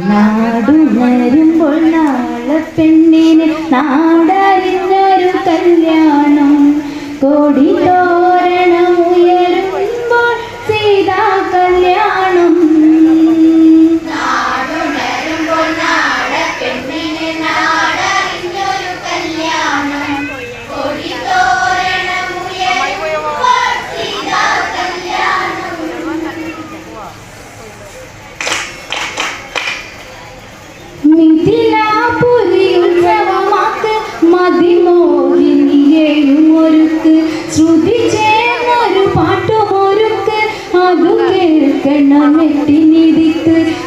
നാടുണരുമ്പോൾ നാളെ പെണ്ണിന് നാടറിഞ്ഞൊരു കല്യാണം. കോടിതോ നിൽക്കണം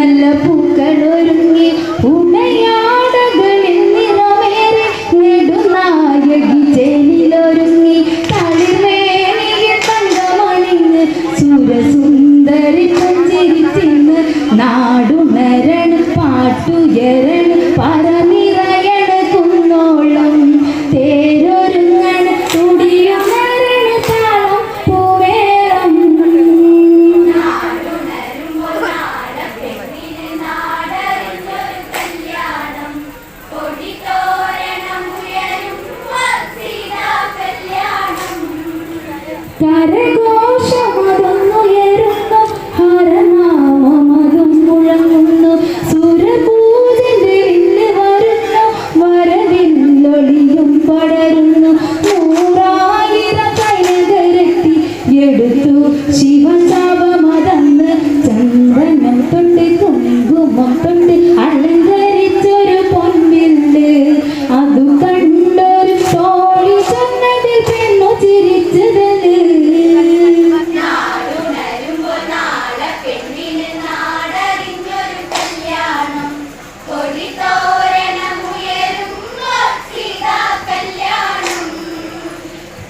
Ne le. കരഘോഷമതൊന്നുയരുന്നു. ഹരനാമതും മുഴങ്ങുന്നു. സുരപൂജന്റെ വില്ല് വരുന്നു. വരവില്ലൊളിയും പടരുന്നു. നൂറായിരം കൈനകരത്തി എടുത്തു. ശിവശാപമതന്ന് ചന്ദനം തൊണ്ട് കുങ്കുമം തൊണ്ട്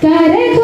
Correct.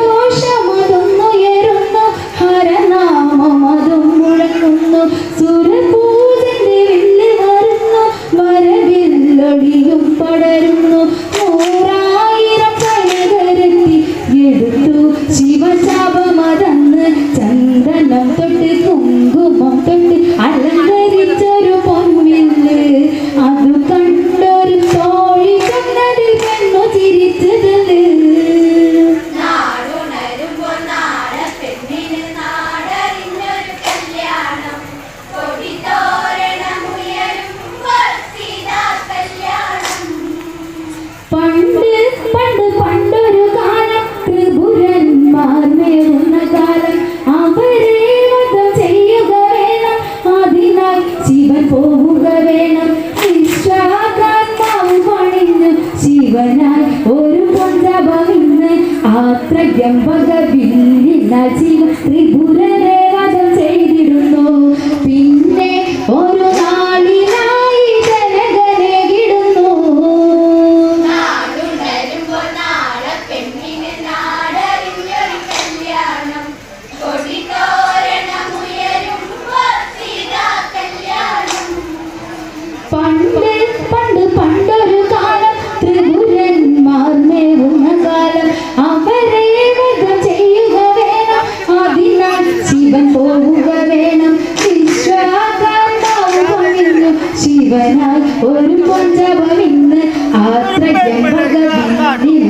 tempo terbilang cinta tribulan.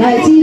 Allí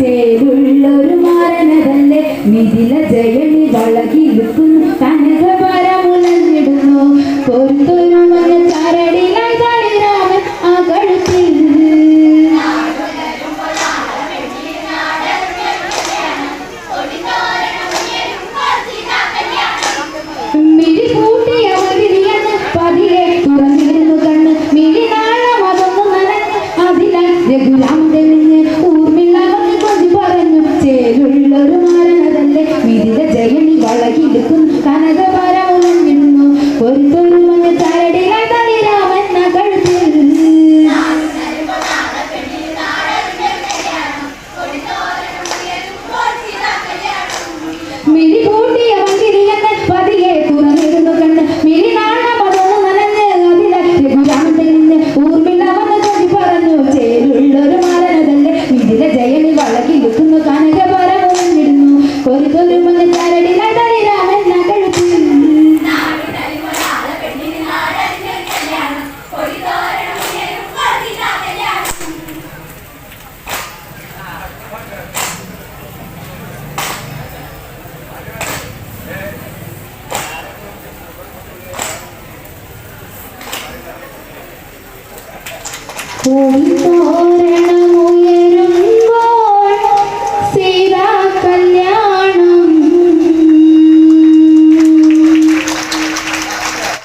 ചേരുള്ളൊരു മാരനതല്ലേ Mithila ജയണി ফুল তোরে